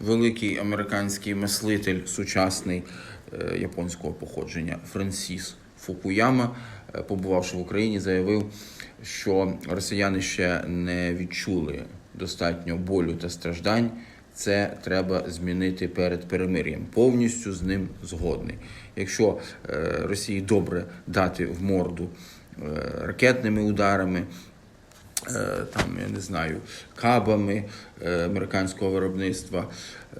великий американський мислитель сучасний е, японського походження Франсіс Фукуяма, е, побувавши в Україні, заявив, що росіяни ще не відчули достатньо болю та страждань. Це треба змінити перед перемир'ям. Повністю з ним згодний. Якщо е, Росії добре дати в морду ракетними ударами, там, я не знаю, кабами е, американського виробництва,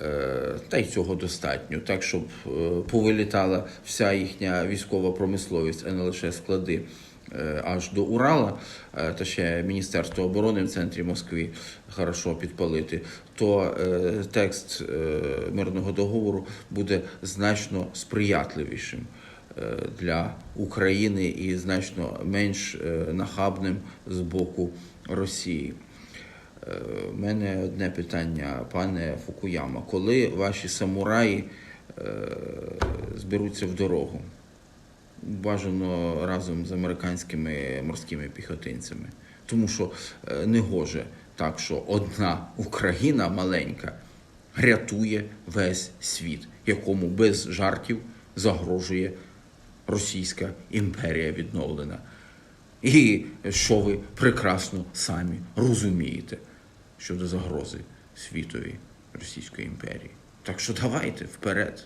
е, та й цього достатньо, так щоб е, повилітала вся їхня військова промисловість, а не лише склади. е, Аж до Урала, е, та ще Міністерство оборони в центрі Москви хорошо підпалити, то е, текст е, мирного договору буде значно сприятливішим е, для України і значно менш е, нахабним з боку Росії. Е, У мене одне питання, пане Фукуяма. Коли ваші самураї е, зберуться в дорогу? Бажано разом з американськими морськими піхотинцями. Тому що е, не гоже так, що одна Україна маленька рятує весь світ, якому без жартів загрожує Російська імперія відновлена. І що ви прекрасно самі розумієте щодо загрози світові Російської імперії. Так що давайте вперед.